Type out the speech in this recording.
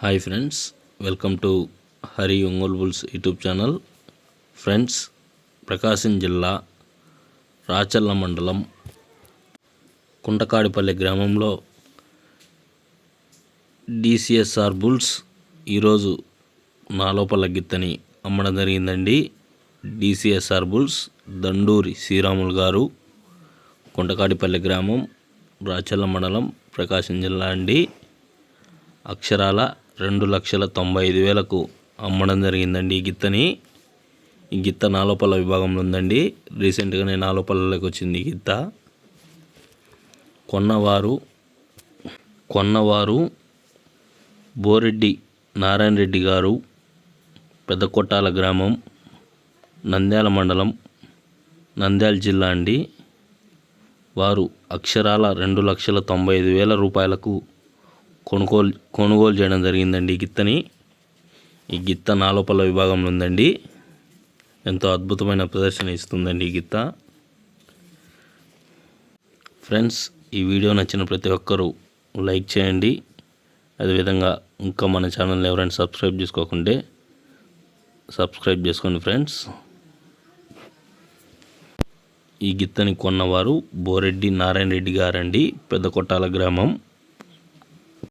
Hi friends welcome to Hari Ongole bulls YouTube channel friends Prakasam జిల్లా రాచల్ల మండలం కుంటకాడిపల్లి గ్రామంలో DCSR bulls ఈరోజు నాలోపల గిత్తని అమ్మడం జరిగిందండి. డిసిఎస్ఆర్ బుల్స్ దండూరి శ్రీరాములు గారు కుంటకాడిపల్లి గ్రామం రాచల్ల మండలం ప్రకాశం జిల్లా అండి. అక్షరాల రెండు లక్షల తొంభై ఐదు వేలకు అమ్మడం జరిగిందండి ఈ గిత్తని. ఈ గిత్త నాలోపల్ల విభాగంలో ఉందండి. రీసెంట్గానే నాలోపల్లలోకి వచ్చింది ఈ గిత్త. కొన్నవారు కొన్నవారు బోరెడ్డి నారాయణ రెడ్డి గారు పెద్ద కొట్టాల గ్రామం నంద్యాల మండలం నంద్యాల జిల్లా అండి. వారు అక్షరాల రెండు లక్షల తొంభై ఐదు వేల రూపాయలకు కొనుగోలు కొనుగోలు చేయడం జరిగిందండి ఈ గిత్తని. ఈ గిత్త నాలోపల విభాగంలో ఉందండి. ఎంతో అద్భుతమైన ప్రదర్శన ఇస్తుందండి ఈ గిత్త. ఫ్రెండ్స్ ఈ వీడియో నచ్చిన ప్రతి ఒక్కరూ లైక్ చేయండి. అదేవిధంగా ఇంకా మన ఛానల్ని ఎవరైనా సబ్స్క్రైబ్ చేసుకోకుంటే సబ్స్క్రైబ్ చేసుకోండి ఫ్రెండ్స్. ఈ గిత్తని కొన్నవారు బోరెడ్డి నారాయణ రెడ్డి గారండి పెద్ద కొట్టాల గ్రామం.